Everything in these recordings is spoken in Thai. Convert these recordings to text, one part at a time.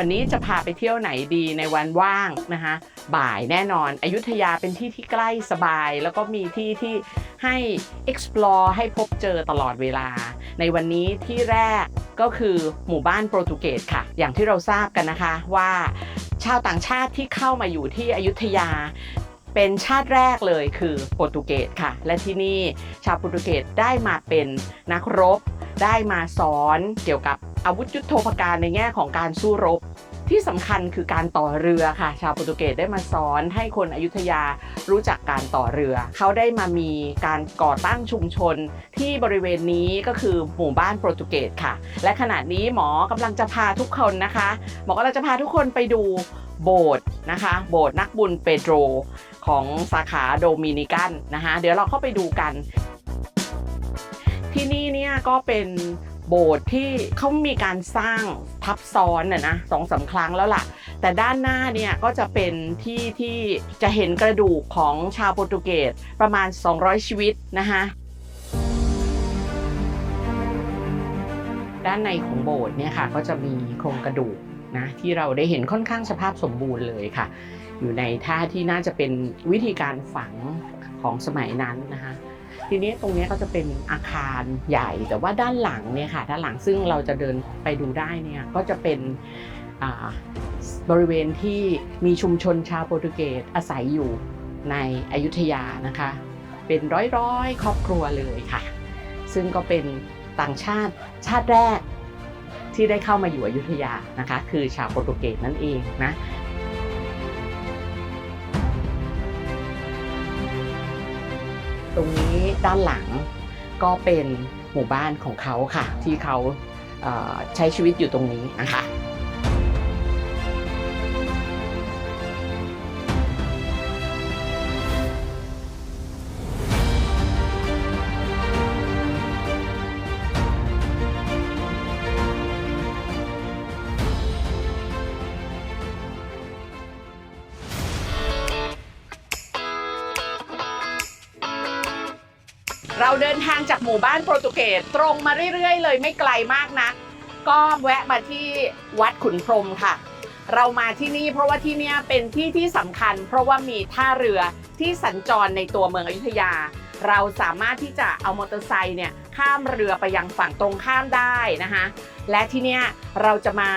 วันนี้จะพาไปเที่ยวไหนดีในวันว่างนะคะบ่ายแน่นอนอยุธยาเป็นที่ที่ใกล้สบาย แล้วก็มีที่ที่ให้ explore ให้พบเจอตลอดเวลา ในวันนี้ที่แรกก็คือหมู่บ้านโปรตุเกสค่ะ อย่างที่เราทราบกันนะคะว่าชาวต่างชาติที่เข้ามาอยู่ที่อยุธยาเป็นชาติแรกเลยคือโปรตุเกสค่ะ และที่นี่ชาวโปรตุเกสได้มาเป็นนักรบ ได้มาสอนเกี่ยวกับ อาวุธยุโทโธปการในแง่ของการสู้รบ ที่สำคัญคือการต่อเรือค่ะ ชาวโปรตุเกสได้มาสอนให้คนอยุธยารู้จักการต่อเรือ เขาได้มามีการก่อตั้งชุมชน ที่บริเวณนี้ก็คือหมู่บ้านโปรตุเกสค่ะ และขณะนี้หมอกำลังจะพาทุกคนนะคะ หมอกำลังจะพาทุกคนไปดูโบสถ์นะคะ โบสถ์นักบุญเปโตรของสาขาโดมินิกันนะคะ เดี๋ยวเราเข้าไปดูกันที่นี่เนี่ยก็เป็น โบสถ์ที่เขามีการสร้างทับซ้อนน่ะนะสองสามครั้งแล้วล่ะ แต่ด้านหน้าเนี่ยก็จะเป็นที่ที่จะเห็นกระดูกของชาวโปรตุเกสประมาณ 200 ชีวิตนะคะด้านในของโบสถ์เนี่ยค่ะก็จะมีโครงกระดูกนะที่เราได้เห็นค่อนข้างสภาพสมบูรณ์เลยค่ะ อยู่ในท่าที่น่าจะเป็นวิธีการฝังของสมัยนั้นนะคะ ทีนี้ตรงนี้ก็จะเป็นอาคารใหญ่ แต่ว่าด้านหลังเนี่ยค่ะด้านหลังซึ่งเราจะเดินไปดูได้เนี่ยก็จะเป็นบริเวณที่มีชุมชนชาวโปรตุเกสอาศัยอยู่ในอยุธยานะคะ เป็นร้อยๆ ครอบครัวเลยค่ะ ซึ่งก็เป็นต่างชาติชาติแรกที่ได้เข้ามาอยู่อยุธยานะคะ คือชาวโปรตุเกสนั่นเองนะ ตรงนี้ด้านหลังก็เป็นหมู่บ้านของเขาค่ะ ที่เขาใช้ชีวิตอยู่ตรงนี้นะคะ เราเดินทางจากหมู่บ้านโปรตุเกสตรงมาเรื่อยๆ เลยไม่ไกลมากนะก็แวะมาที่วัดขุนพรมค่ะ เรามาที่นี่เพราะว่าที่นี่เป็นที่ที่สำคัญ เพราะว่ามีท่าเรือที่สัญจรในตัวเมืองอยุธยา เราสามารถที่จะเอามอเตอร์ไซค์เนี่ยข้ามเรือไปยังฝั่งตรงข้ามได้นะคะและที่นี่เราจะมา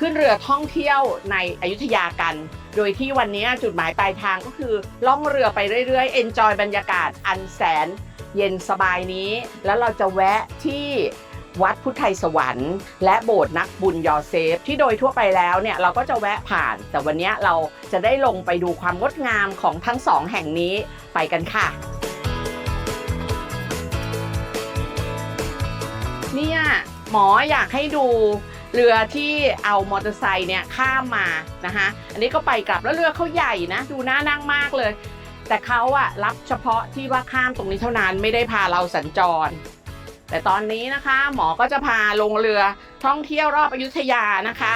ขึ้นเรือท่องเที่ยวในอยุธยากัน โดยที่วันนี้จุดหมายปลายทางก็คือล่องเรือไปเรื่อยๆเอนจอยบรรยากาศอันแสน เย็นสบายนี้ แล้วเราจะแวะที่วัดพุทธไทยสวรรค์ และโบสถ์นักบุญยอเซฟ ที่โดยทั่วไปแล้วเนี่ยเราก็จะแวะผ่าน แต่วันนี้เราจะได้ลงไปดูความงดงามของทั้งสองแห่งนี้ไปกันค่ะ เนี่ยหมออยากให้ดูเรือที่เอามอเตอร์ไซค์เนี่ยข้ามมานะคะ อันนี้ก็ไปกลับแล้วเรือเขาใหญ่นะ ดูน่านั่งมากเลย แต่เขาอะรับเฉพาะที่ว่าข้ามตรงนี้เท่านั้นไม่ได้พาเราสัญจร แต่ตอนนี้นะคะ หมอก็จะพาลงเรือท่องเที่ยวรอบอยุธยานะคะ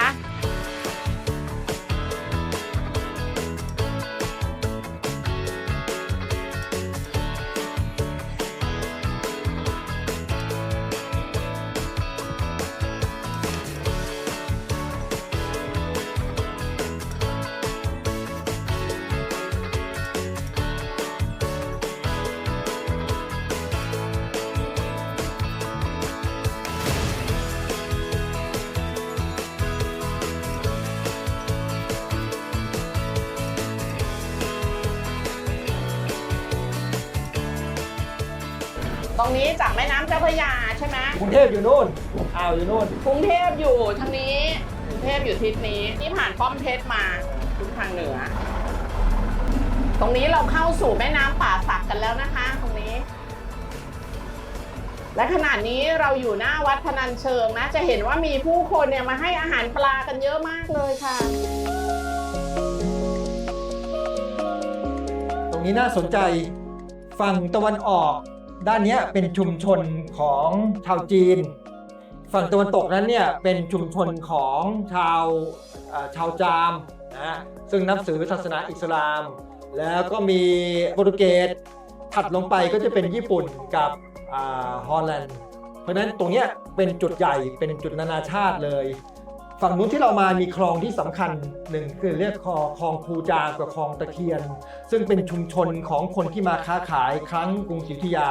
รงนี้จากแม่น้ำเจ้าพระยาใช่ไหมกรุงเทพอยู่นู่นอ่าวอยู่นู่นกรุงเทพอยู่ทางนี้กรุงเทพอยู่ทิศนี้นี่ผ่านป้อมเพชรมาทุกทางเหนือ ตรงนี้เราเข้าสู่แม่น้ำป่าสักกันแล้วนะคะ ตรงนี้ และขณะนี้เราอยู่หน้าวัดพนัญเชิงนะ จะเห็นว่ามีผู้คนเนี่ยมาให้อาหารปลากันเยอะมากเลยค่ะตรงนี้น่าสนใจ ฝั่งตะวันออก ด้านนี้เป็นชุมชนของชาวจีน ฝั่งตะวันตกนั้นเนี่ยเป็นชุมชนของชาวชาวจามนะซึ่งนับถือศาสนาอิสลาม แล้วก็มีโปรตุเกสถัดลงไปก็จะเป็นญี่ปุ่นกับฮอลแลนด์ เพราะฉะนั้นตรงนี้เป็นจุดใหญ่เป็นจุดนานาชาติเลย ฝั่งนู้นที่เรามามีคลองที่สำคัญหนึ่งคือเรียกคลองคลองคูจางกับคลองตะเคียน ซึ่งเป็นชุมชนของคนที่มาค้าขายครั้งกรุงศรีอยุธยา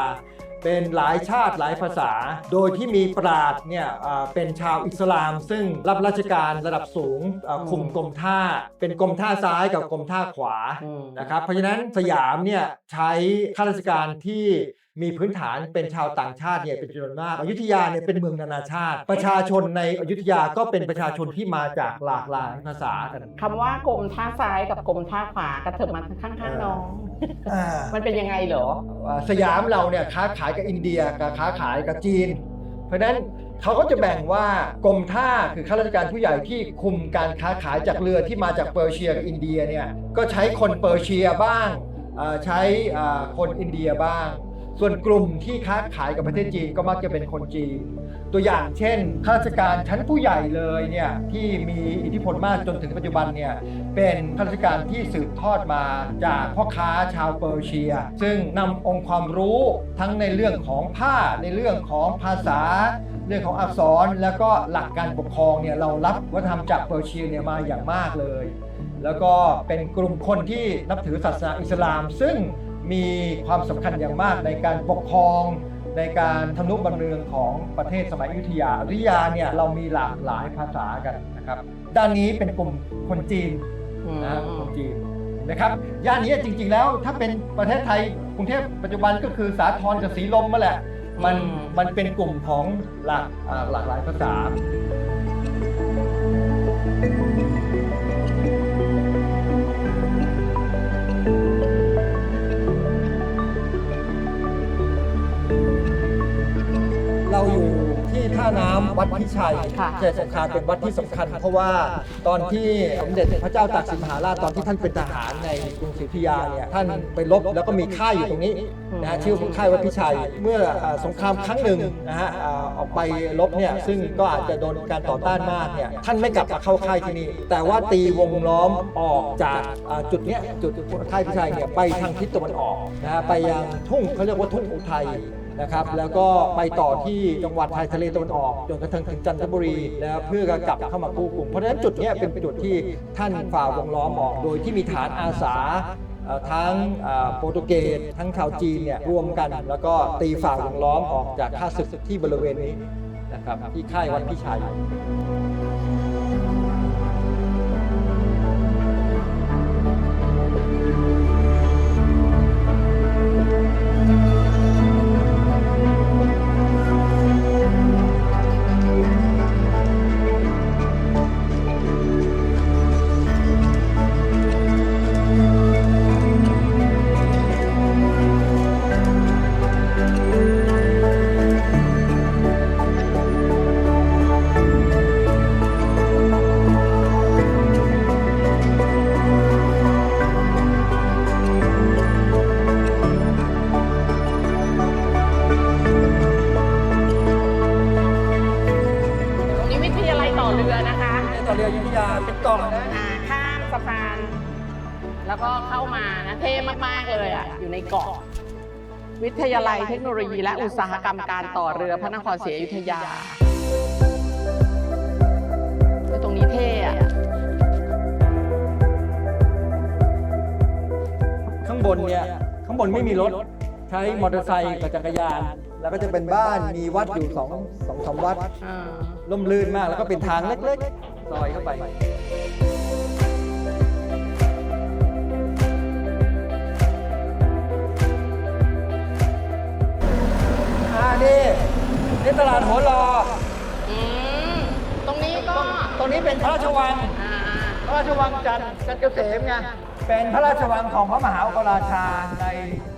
เป็นหลายชาติหลายภาษา โดยที่มีปราดเนี่ยอ่าเป็นชาวอิสลาม ซึ่งรับราชการระดับสูงอ่าคุมกรมท่า เป็นกรมท่าซ้ายกับกรมท่าขวาอืมนะครับเพราะฉะนั้นสยามเนี่ยใช้ข้าราชการที่ มีพื้นฐานเป็นชาวต่างชาติเนี่ยเป็นจำนวนมากอยุธยาเนี่ยเป็นเมืองนานาชาติ ประชาชนในอยุธยาก็เป็นประชาชนที่มาจากหลากหลายภาษากันคำว่ากรมท่าซ้ายกับกรมท่าขวากระเถิบมาข้างๆน้องอ่ามันเป็นยังไงเหรออ่าสยามเราเนี่ยค้าขายกับอินเดียกับค้าขายกับจีน เพราะฉะนั้นเขาก็จะแบ่งว่ากรมท่าคือข้าราชการผู้ใหญ่ที่คุมการค้าขายจากเรือที่มาจากเปอร์เซียกับอินเดียเนี่ยก็ใช้คนเปอร์เซียบ้างอ่าใช้อ่าคนอินเดียบ้าง ส่วนกลุ่มที่ค้าขายกับประเทศจีนก็มักจะเป็นคนจีน ตัวอย่างเช่นข้าราชการชั้นผู้ใหญ่เลยเนี่ยที่มีอิทธิพลมากจนถึงปัจจุบันเนี่ยเป็นข้าราชการที่สืบทอดมาจากพ่อค้าชาวเปอร์เซีย ซึ่งนำองค์ความรู้ทั้งในเรื่องของผ้าในเรื่องของภาษา เรื่องของอักษรแล้วก็หลักการปกครองเนี่ยเรารับวัฒนธรรมจากเปอร์เซียเนี่ยมาอย่างมากเลย แล้วก็เป็นกลุ่มคนที่นับถือศาสนาอิสลาม ซึ่ง มีความสำคัญอย่างมากในการปกครองในการทำนุบำเรืองของประเทศสมัยอยุธยาอยุธยาเนี่ยเรามีหลากหลายภาษากันนะครับ ด้านนี้เป็นกลุ่มคนจีนอืมนะฮะคนจีนนะครับ ย่านนี้จริง ๆ แล้วถ้าเป็นประเทศไทยกรุงเทพปัจจุบันก็คือสาทรกับสีลมมาแหละ มันมันเป็นกลุ่มของหลากอ่าหลากหลายภาษาเรา วัดพิชัยค่ะเจสงครามเป็นวัดที่สำคัญ เพราะว่าตอนที่สมเด็จพระเจ้าตากสินมหาราชตอนที่ท่านเป็นทหารในกรุงศรีอยุธยาเนี่ยท่านไปรบแล้วก็มีค่ายอยู่ตรงนี้นะฮะชื่อค่ายวัดพิชัย เมื่ออ่าสงครามครั้งหนึ่งนะฮะอ่าออกไปรบเนี่ยซึ่งก็อาจจะโดนการต่อต้านมากเนี่ยท่านไม่กลับมาเข้าค่ายที่นี่แต่ว่าตีวงล้อมออกจากอ่าจุดเนี้ยจุดค่ายพิชัยเนี่ยไปทางทิศตะวันออกนะฮะไปยังทุ่งเขาเรียกว่าทุ่งอุทัย นะครับแล้วก็ไปต่อที่จังหวัดชายทะเลตะวันออกจนกระทั่งถึงจันทบุรีแล้วเพื่อกลับเข้ามากู้กรุงเพราะฉะนั้นจุดนี้เป็นจุดที่ท่านฝ่าวงล้อมออกโดยที่มีฐานอาสาทั้งโปรตุเกสทั้งชาวจีนเนี่ยรวมกัน แล้วก็ตีฝ่าวงล้อมออกจากข้าศึกที่บริเวณนี้นะครับที่ค่ายวัดพิชัย อะอยู่ในเกาะ วิทยาลัยเทคโนโลยีและอุตสาหกรรมการต่อเรือพระนครศรีอยุธยาเฮ้ยตรงนี้เท่อะข้างบนเนี่ยข้างบนไม่มีรถ ใช้มอเตอร์ไซค์กับจักรยาน แล้วก็จะเป็นบ้านมีวัดอยู่สองสองสามวัดอ่าร่มรื่นมากแล้วก็เป็นทางเล็กๆซอยเข้าไปาดหัวรออืมตรงนี้ก็ตรงนี้เป็นพระราชวัง อ่าพระราชวังจันทร์จันทร์เกษมไง เป็นพระราชวังของพระมหาอุปราชาใน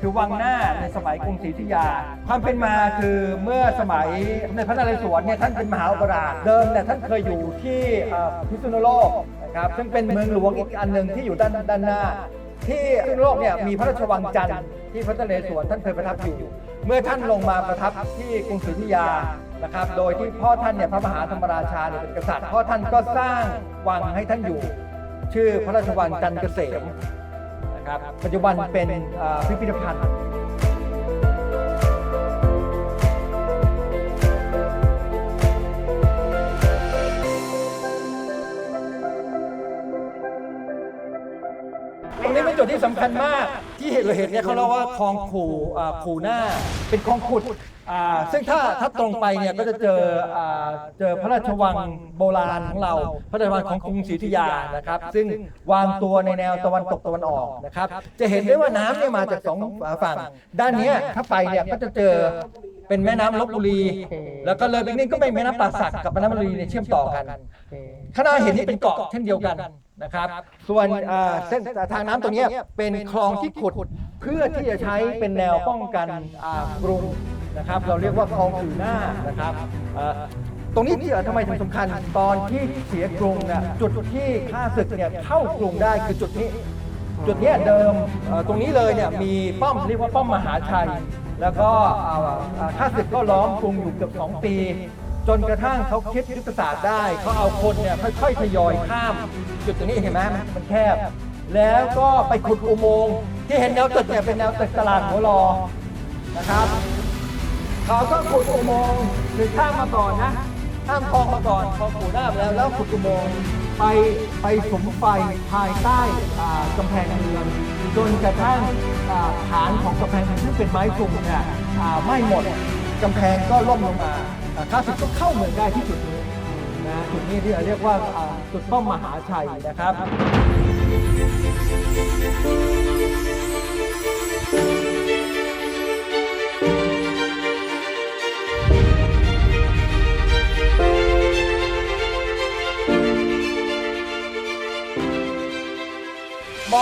คือวังหน้าในสมัยกรุงศรีอยุธยา ความเป็นมาคือเมื่อสมัยสมเด็จพระนเรศวรเนี่ยท่านเป็นมหาอุปราชเดิมเนี่ยท่านเคยอยู่ที่เอ่อพิษณุโลกนะครับซึ่งเป็นเมืองหลวงอีกอันหนึ่งที่อยู่ด้านด้านหน้า ที่พิษณุโลกเนี่ยมีพระราชวังจันทร์ที่พระนเรศวรท่านเคยประทับอยู่ เมื่อท่านลงมาประทับที่กรุงศรีอยุธยา นะครับ โดยที่พ่อท่านเนี่ยพระมหาธรรมราชาเนี่ยเป็นกษัตริย์พ่อท่านก็สร้างวังให้ท่านอยู่ ชื่อพระราชวังจันเกษมนะครับปัจจุบันเป็นพิพิธภัณฑ์ตรงนี้เป็นจุดที่สำคัญมากที่เห็นเราเห็นเนี่ยเขาเรียกว่าคลองขู่ขู่หน้าเป็นคลองขุด อ่าซึ่งถ้าถ้าตรงไปเนี่ยก็จะเจออ่าเจอพระราชวังโบราณของเรา พระราชวังของกรุงศรีอยุธยานะครับ ซึ่งวางตัวในแนวตะวันตกตะวันออกนะครับ จะเห็นได้ว่าน้ำเนี่ยมาจากสองฝั่ง ด้านเนี้ยถ้าไปเนี่ยก็จะเจอเป็นแม่น้ำลบบุรี แล้วก็เลยไปนี่ก็เป็นแม่น้ำป่าสักกับแม่น้ำลบบุรีเนี่ยเชื่อมต่อกันข้างหน้าเห็นนี่เป็นเกาะเช่นเดียวกันนะครับ ส่วนอ่าเส้นทางน้ำตรงเนี้ยเป็นคลองที่ขุดเพื่อที่จะใช้เป็นแนวป้องกันอ่ากรุง นะครับ เราเรียกว่าคลองขื่อหน้านะครับตรงนี้ที่ทำไมถึงสำคัญตอนที่เสียกรุงเนี่ยจุดที่ข้าศึกเนี่ยเข้ากรุงได้คือจุดนี้ จุดนี้เดิมตรงนี้เลยเนี่ยมีป้อมเรียกว่าป้อมมหาชัย แล้วก็ข้าศึกก็ล้อมกรุงอยู่เกือบสองปี จนกระทั่งเขาคิดยุทธศาสตร์ได้เขาเอาคนเนี่ยค่อยๆทยอยข้าม จุดตรงนี้เห็นไหมมันแคบ แล้วก็ไปขุดอุโมงค์ที่เห็นแนวตึกเนี่ยเป็นแนวตึกตลาดหัวรอนะครับ เขาก็ขุดอุโมงค์คือข้ามมาก่อนนะข้ามคลองมาก่อนคลองปู่หน้าไปแล้วแล้วขุดอุโมงค์ไปไปสมไฟภายใต้อ่ากำแพงเมืองจนกระทั่งอ่าฐานของกำแพงเมืองซึ่งเป็นไม้กลุ่มเนี่ยอ่าไม้หมดกำแพงก็ล่มลงมาอ่าข้าศึกก็เข้าเมืองได้ที่จุดนี้นะจุดนี้ที่เราเรียกว่าอ่าจุดป้อมมหาชัยนะครับ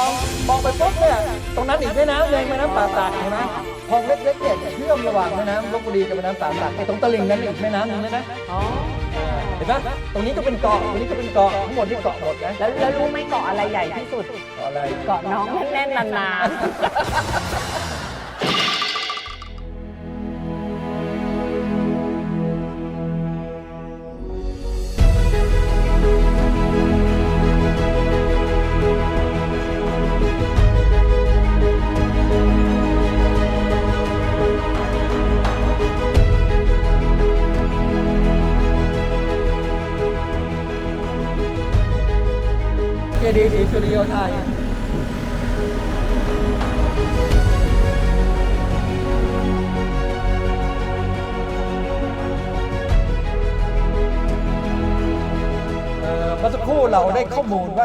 องมองไปปุ๊บเนี่ยตรงนั้นอีกแม่น้ำเลยแม่น้ำป่าสักเห็นไหมคลองเล็กๆเนี่ยเชื่อมระหว่างแม่น้ำลบบุรีกับแม่น้ำป่าสักไอ้ตรงตลิ่งนั้นอีกแม่น้ำหนึงเลยนะอ๋อเห็นไหมตรงนี้ก็เป็นเกาะตรงนี้ก็เป็นเกาะทั้งหมดนี่เกาะหมดนะแล้วแล้วรู้ไหมเกาะอะไรใหญ่ที่สุด เกาะอะไร เกาะน้องแน่นๆนานเ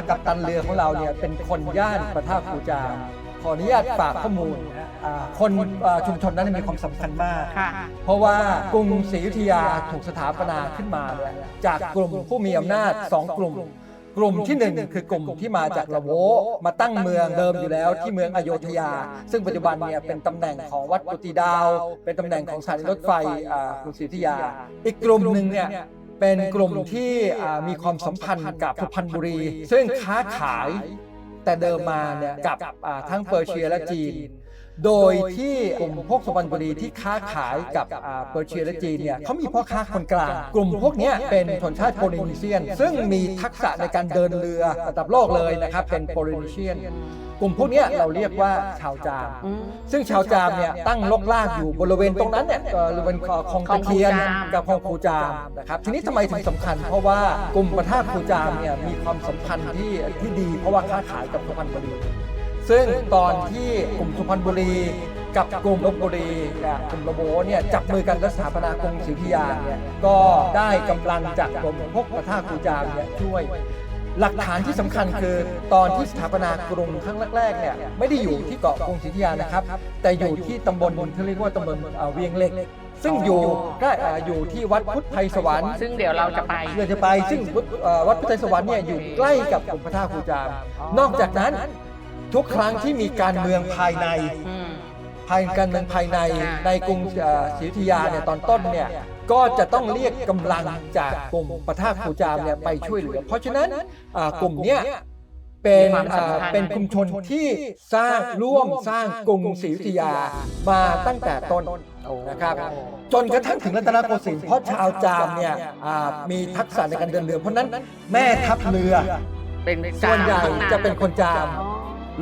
กัปตันเรือของเราเนี่ยเป็นคนย่านประท่าคูจามขออนุญาตฝากข้อมูลอ่าคนอ่าชุมชนนั้นมีความสำคัญมากๆค่ะ เพราะว่ากรุงศรีอยุธยาถูกสถาปนาขึ้นมาเนี่ยจากกลุ่มผู้มีอำนาจสองกลุ่ม กลุ่มที่หนึ่งคือกลุ่มที่มาจากละโวมาตั้งเมืองเดิมอยู่แล้วที่เมืองอโยธยา ซึ่งปัจจุบันเนี่ยเป็นตำแหน่งของวัดกุฏิดาว เป็นตำแหน่งของสถานีรถไฟอ่ากรุงศรีอยุธยา อีกกลุ่มหนึ่งเนี่ย เป็นกลุ่มที่มีความสัมพันธ์กับสุพรรณบุรี ซึ่งค้าขายแต่เดิมมาเนี่ยกับทั้งเปอร์เซียและจีน โดยที่กลุ่มพวกสุพรรณบุรีที่ค้าขายกับอ่าเปอร์เซียและจีนเนี่ยเขามีพ่อค้าคนกลาง กลุ่มพวกเนี้ยเป็นชนชาติโปลินีเซียน ซึ่งมีทักษะในการเดินเรือระดับโลกเลยนะครับเป็นโปลินีเซียน กลุ่มพวกเนี้ยเราเรียกว่าชาวจาม อืม ซึ่งชาวจามเนี่ยตั้งลกลากอยู่บริเวณตรงนั้นเนี่ยเอ่อบริเวณคลองตะเคียนคลองคูจาม กับคลองคูจามนะครับทีนี้ทำไมถึงสำคัญ เพราะว่ากลุ่มประทาคูจามเนี่ยมีความสัมพันธ์ที่ที่ดี เพราะว่าค้าขายกับสุพรรณบุรี ซึ่งตอนที่กลุ่มสุพรรณบุรีกับกลุ่มลบบุรีกับกลุ่มระโบเนี่ยจับมือกันและสถาปนากรุงศรีอยุธยาเนี่ยก็ได้กำลังจากกลุ่มพวกประทาคูจามเนี่ยช่วย หลักฐานที่สำคัญคือตอนที่สถาปนากรุงครั้งแรกๆเนี่ยไม่ได้อยู่ที่เกาะกรุงศรีอยุธยานะครับ แต่อยู่ที่ตำบลที่เรียกว่าตำบลเอ่อเวียงเหล็กซึ่งอยู่ใกล้อ่าอยู่ที่วัดพุทธไทยสวรรค์ซึ่งเดี๋ยวเราจะไปเราจะไปซึ่งวัดเอ่อวัดพุทธไทยสวรรค์เนี่ยอยู่ใกล้กับกลุ่มพระธาตุครูจาม นอกจากนั้น ทุกครั้งที่มีการเมืองภายใน อืม ภายการเมืองภายในค่ะในกรุงเอ่อศรีอยุธยาเนี่ยตอนต้นเนี่ยก็จะต้องเรียกกำลังจากกลุ่มประทาครูจามเนี่ยไปช่วยเหลือ เพราะฉะนั้นอ่ากลุ่มเนี้ยเป็นมีความสำคัญ อ่าเป็นชุมชนที่สร้างร่วมสร้างกรุงศรีอยุธยามาตั้งแต่ต้นนะครับ จนกระทั่งถึงรัตนโกสินทร์เพราะชาวจามเนี่ยอ่ามีทักษะในการเดินเรือ เพราะฉะนั้นแม่ทัพเรือเป็นส่วนใหญ่ตั้งาจะเป็นคนจาม อ๋อ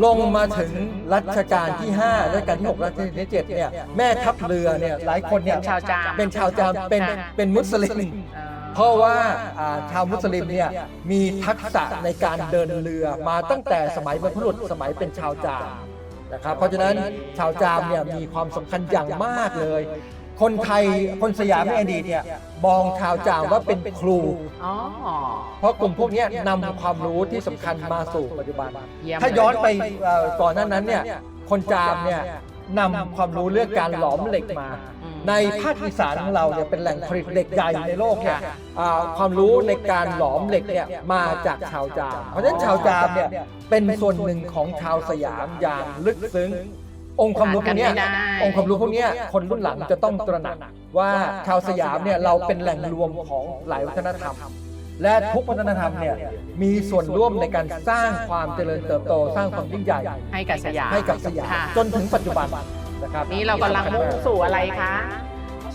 ลงมาถึงรัชกาลที่ 5 รัชกาลที่ 6 รัชกาลที่ 7 เนี่ย แม่ทัพเรือเนี่ยหลายคนเนี่ยเป็นชาวจาม เป็นชาวจามเป็นค่ะเป็นมุสลิมอ่าเพราะว่าอ่าชาวมุสลิมเนี่ยมีทักษะในการเดินเรือมาตั้งแต่สมัยบรรพบุรุษสมัยเป็นชาวจามนะครับเพราะฉะนั้นชาวจามเนี่ยมีความสำคัญอย่างมากเลย คนไทยคนสยามในอดีตเนี่ยมองชาวจามว่าเป็นครู อ๋อ เพราะกลุ่มพวกเนี้ยนำความรู้ที่สำคัญมาสู่ปัจจุบันเยี่ยมถ้าเลย้อนไปเอ่อก่อนหนั้นนั้นเนี่ยคนจามเนี่ยนำความรู้เรื่องการหลอมเหล็กมาอืมในภาคอีสานของเราเนี่ยเป็นแหล่งผลิตเหล็กใหญ่ในโลกเนี่ยอ่าความรู้ในการหลอมเหล็กเนี่ยมาจากชาวจาม เพราะฉะนั้นชาวจามเนี่ยเป็นส่วนหนึ่งของชาวสยามอย่างลึกซึ้ง องค์ความรู้พวกเนี้ยขาดกันไม่ได้ องค์ความรู้พวกเนี้ยคนรุ่นหลังจะต้องตระหนักว่าชาวสยามเนี่ยเราเป็นแหล่งรวมของหลายวัฒนธรรม และทุกวัฒนธรรมเนี่ยมีส่วนร่วมในการสร้างความเจริญเติบโต สร้างความยิ่งใหญ่ ให้กับสยามให้กับสยามค่ะ จนถึงปัจจุบันนะครับนี่เรากำลังมุ่งสู่อะไรคะ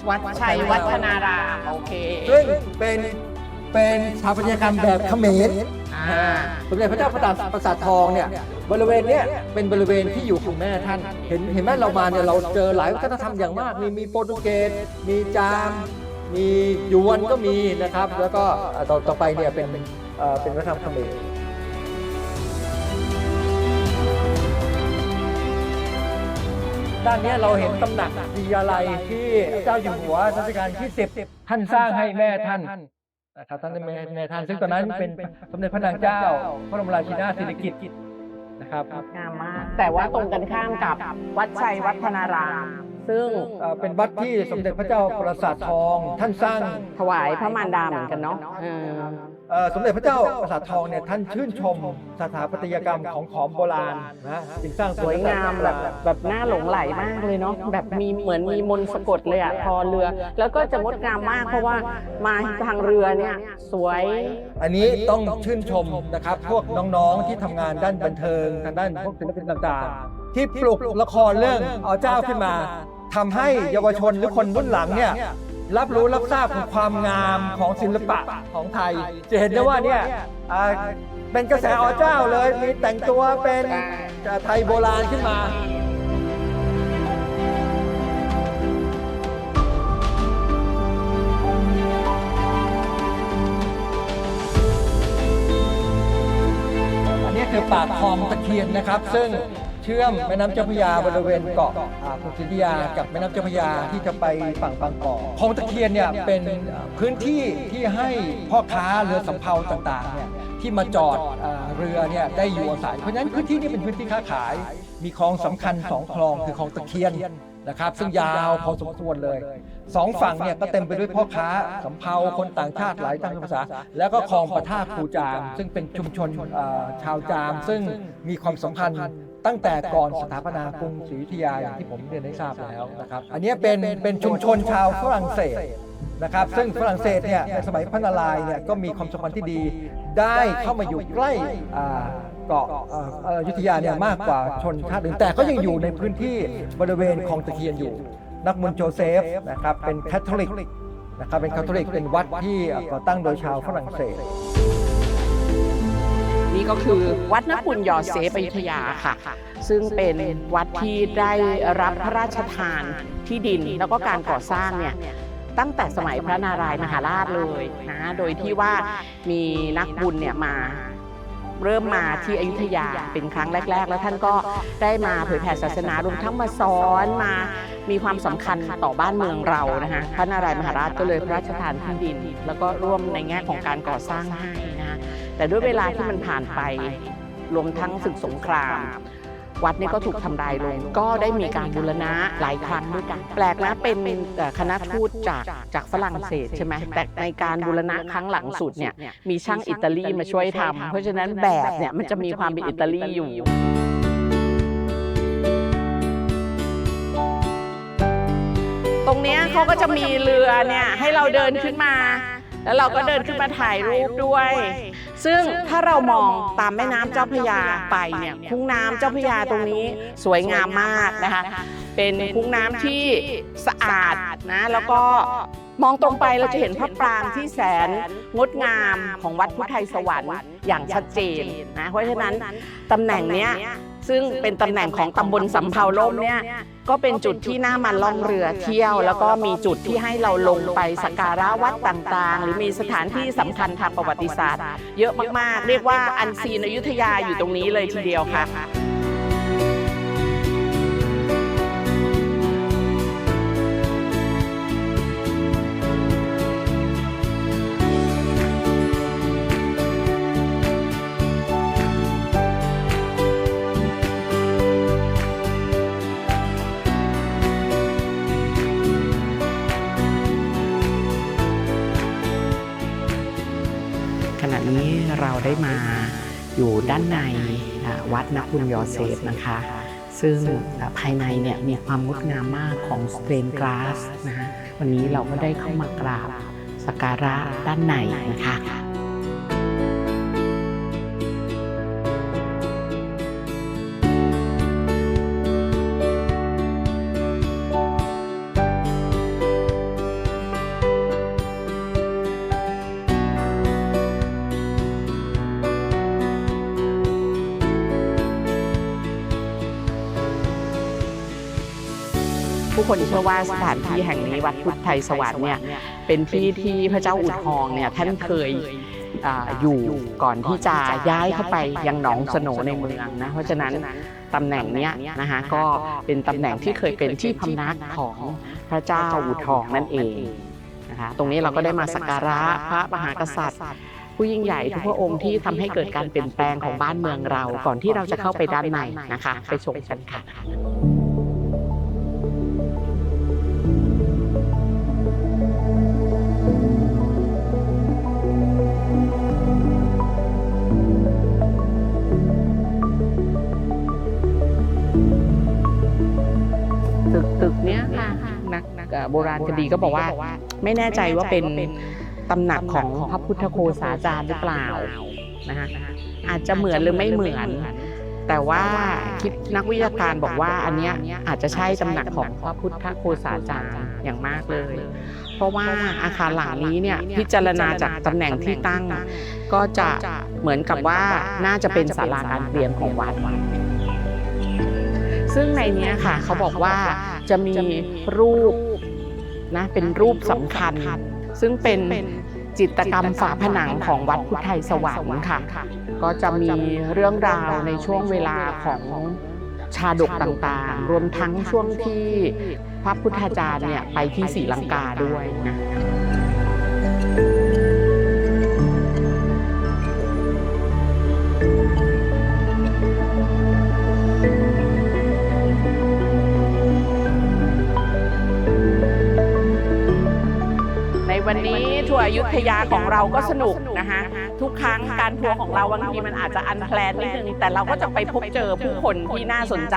วัดชัยวัฒนารามโอเคซึ่งเป็นเป็นสถาปัตยกรรมแบบเขมร อ่า สมเด็จพระเจ้าประสาทประสาททองเนี่ย บริเวณเนี้ยเป็นบริเวณที่อยู่ของแม่ท่าน เห็นเห็นไหมเรามาเนี่ยเราเจอหลายวัฒนธรรมอย่างมากมีมีโปรตุเกสมีจาม มียวนก็มีนะครับ แล้วก็ต่อต่อไปเนี่ยเป็นเป็นวัฒนธรรมเขมรด้านนี้เราเห็นตำหนักวิยาลัยที่เจ้าอยู่หัวรัชกาลที่สิบท่านสร้างให้แม่ท่านนะครับท่านแม่แม่ท่านซึ่งตอนนั้นเป็นสมเด็จพระนางเจ้า พระบรมราชินีสิริกิติ์ นะครับงามมาก แต่ว่าตรงกันข้ามกับวัดชัยวัฒนาราม ซึ่งเอ่อเป็นวัดที่สมเด็จพระเจ้าประสาททอง ท่านสร้าง ถวายพระมารดาเหมือนกันเนาะเออเอ่อ สมเด็จพระเจ้าประสาททองเนี่ยท่านชื่นชมสถาปัตยกรรมของขอมโบราณนะจึงสร้างสวยงามแบบแบบน่าหลงไหลมากเลยเนาะแบบมีเหมือนมีมนต์สะกดเลยอะพอเรือ แล้วก็จะงดงามมากเพราะว่ามาทางเรือเนี่ยสวย อันนี้ต้องชื่นชมนะครับ พวกน้องๆที่ทำงานด้านบันเทิงทางด้านพวกศิลปินต่างๆ ที่ปลุกละครเรื่องเอาเจ้าขึ้นมาทำให้เยาวชนหรือคนรุ่นหลังเนี่ย รับรู้รับทราบถึงความงามของศิลปะของไทย จะเห็นได้ว่าเนี่ยอ่าเป็นกระแสอ๋อเจ้าเลยมีแต่งตัวเป็นไทยโบราณขึ้นมาอันนี้คือปากคลองตะเคียนนะครับ ซึ่ง เชื่อมแม่น้ำเจ้าพระยาบริเวณเกาะภูสิทธิยากับแม่น้ำเจ้าพระยาที่จะไปฝั่งบางกอกคลองตะเคียนเนี่ยเป็นพื้นที่ที่ให้พ่อค้าเรือสำเภาต่างๆเนี่ยที่มาจอดเรือเนี่ยได้อยู่อาศัยเพราะฉะนั้นพื้นที่นี้เป็นพื้นที่ค้าขาย มีคลองสำคัญสองคลองคือคลองตะเคียนนะครับ ซึ่งยาวพอสมควรเลยสองฝั่งเนี่ยก็เต็มไปด้วยพ่อค้าสำเภาคนต่างชาติหลายต่างภาษา แล้วก็คลองประท่าคูจาม ซึ่งเป็นชุมชนชาวจาม ซึ่งมีความสำคัญ ตั้งแต่ก่อนสถาปนากรุงศรีอยุธยาอย่างที่ผมเรียนให้ทราบแล้วนะครับอันนี้เป็นเป็นชุมชนชาวฝรั่งเศสนะครับซึ่งฝรั่งเศสเนี่ยในสมัยพระนารายณ์เนี่ยก็มีความสัมพันธ์ที่ดีได้เข้ามาอยู่ใกล้อ่าเกาะเอ่อเอ่ออยุธยาเนี่ยมากกว่าชนชาติอื่นแต่ก็ยังอยู่ในพื้นที่บริเวณคลองตะเคียนอยู่ นักบุญโจเซฟนะครับเป็นแคทอลิกนะครับเป็นคาทอลิกเป็นวัดที่ก่อตั้งโดยชาวฝรั่งเศส นี่ก็คือวัดนปุญยอเซฟอยุธยาค่ะ ซึ่งเป็นวัดที่ได้รับพระราชทานที่ดินแล้วก็การก่อสร้างเนี่ยตั้งแต่สมัยพระนารายมหาราชเลยนะโดยที่ว่ามีนักบุญเนี่ยมาเริ่มมาที่อยุธยาเป็นครั้งแรก ๆ แล้วท่านก็ได้มาเผยแผ่ศาสนารวมทั้งมาสอนมามีความสำคัญต่อบ้านเมืองเรานะคะพระนารายมหาราชก็เลยพระราชทานที่ดิน แล้วก็ร่วมในแง่ของการก่อสร้างให้นะคะ แต่ด้วยเวลาที่มันผ่านไป รวมทั้งศึกสงคราม วัดนี้ก็ถูกทำลายลง ก็ได้มีการบูรณะหลายครั้งด้วยกัน แปลกนะเป็นคณะทูตจากจากฝรั่งเศสใช่ไหมแต่ในการบูรณะครั้งหลังสุดเนี่ยมีช่างอิตาลีมาช่วยทำเพราะฉะนั้นแบบเนี่ยมันจะมีความเป็นอิตาลีอยู่ตรงนี้เขาก็จะมีเรือเนี่ยให้เราเดินขึ้นมา แล้วเราก็เดินขึ้นมาถ่ายรูปด้วย ซึ่งถ้าเรามองตามแม่น้ำเจ้าพระยาไปเนี่ยคุ้งน้ำเจ้าพระยาตรงนี้สวยงามมากนะคะ เป็นคุ้งน้ำที่สะอาดนะแล้วก็มองตรงไปเราจะเห็นพระปรางที่แสนงดงามของวัดพุทธไทยสวรรค์อย่างชัดเจนนะเพราะฉะนั้นตำแหน่งเนี้ย ซึ่งเป็นตำแหน่งของตำบลสำเภาล่มเนี่ยก็เป็นจุดที่น่ามาล่องเรือเที่ยว แล้วก็มีจุดที่ให้เราลงไปสักการะวัดต่างๆ หรือมีสถานที่สำคัญทางประวัติศาสตร์ เยอะมากๆ เรียกว่าอันซีนอยุธยาอยู่ตรงนี้เลยทีเดียวค่ะ นี้เราได้มาอยู่ด้านในวัดนักบุญยอเซฟนะคะ ซึ่งภายในเนี่ยมีความงดงามมากของสเตนกลาสนะคะวันนี้เราก็ได้เข้ามากราบสักการะด้านในนะคะ ว่าสถานที่แห่งนี้วัดพุทธไทยสวรรค์เนี่ยเป็นที่ที่พระเจ้าอู่ทองเนี่ยท่านเคยอยู่ก่อนที่จะย้ายเข้าไปยังหนองสโนในเมืองนะเพราะฉะนั้นตำแหน่งนี้นะคะก็เป็นตำแหน่งที่เคยเป็นที่พำนักของพระเจ้าอู่ทองนั่นเองนะคะตรงนี้เราก็ได้มาสักการะพระมหากษัตริย์ ผู้ยิ่งใหญ่ทุกพระองค์ที่ทำให้เกิดการเปลี่ยนแปลงของบ้านเมืองเรา ก่อนที่เราจะเข้าไปด้านในนะคะ ไปชมกันค่ะ นี้ยค่ะนักนักเอ่อโบราณคดีก็บอกว่า ไม่แน่ใจว่าเป็นตำหนักของพระพุทธโคสาจารย์หรือเปล่านะคะอาจจะเหมือนหรือไม่เหมือน แต่ว่าคิดนักวิทยาการบอกว่าอันเนี้ยอาจจะใช่ตำหนักของพระพุทธโคสาจารย์อย่างมากเลย เพราะว่าอาคารหลังนี้เนี่ยพิจารณาจากตำแหน่งที่ตั้ง ก็จะเหมือนกับว่าน่าจะเป็นศาลาการเปลี่ยนของวัด ซึ่งในเนี้ยค่ะเขาบอกว่าจะมีรูปนะเป็นรูปสำคัญ ซึ่งเป็นจิตรกรรมฝาผนังของวัดพุทธไทยสวรรค์ค่ะ ก็จะมีเรื่องราวในช่วงเวลาของชาดกต่างๆ รวมทั้งช่วงที่พระพุทธาจารย์เนี่ยไปที่ศรีลังกาด้วยนะ วันนี้ทัวร์อยุธยาของเราก็สนุกนะคะทุกครั้งการทัวร์ของเราบางทีมันอาจจะอันแพลนนิดนึงแต่เราก็จะไปพบเจอผู้คนที่น่าสนใจ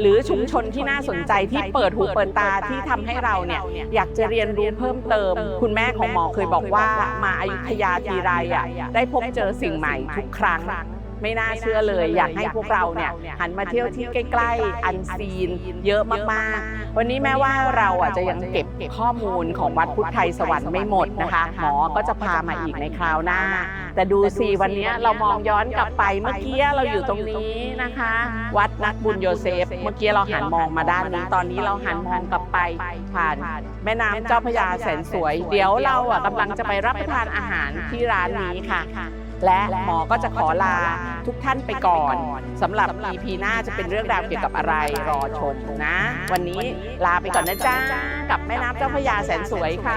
หรือชุมชนที่น่าสนใจที่เปิดหูเปิดตาที่ทำให้เราเนี่ยอยากจะเรียนรู้เพิ่มเติม คุณแม่ของหมอเคยบอกว่ามาอยุทยาทีไรอะได้พบเจอสิ่งใหม่ทุกครั้ง ไม่น่าเชื่อเลย อยากให้พวกเราเนี่ยหันมาเที่ยวที่ใกล้ ๆ อันซีน เยอะมากๆ วันนี้แม้ว่าเราอะจะยังเก็บข้อมูลของวัดพุทธไทยสวรรค์ไม่หมดนะคะ หมอก็จะพามาอีกในคราวหน้า แต่ดูสิวันนี้เรามองย้อนกลับไปเมื่อกี้เราอยู่ตรงนี้นะคะ วัดนักบุญโยเซฟ เมื่อกี้เราหันมองมาด้านนี้ ตอนนี้เราหันมองกลับไปผ่านแม่น้ำเจ้าพระยาแสนสวย เดี๋ยวเราอะกำลังจะไปรับประทานอาหารที่ร้านนี้ค่ะ และหมอก็จะขอลาทุกท่านไปก่อนสำหรับ EP หน้าจะเป็นเรื่องราวเกี่ยวกับอะไรรอชมนะ วันนี้ลาไปก่อนนะจ๊ะกับแม่น้ำเจ้าพระยาแสนสวยค่ะ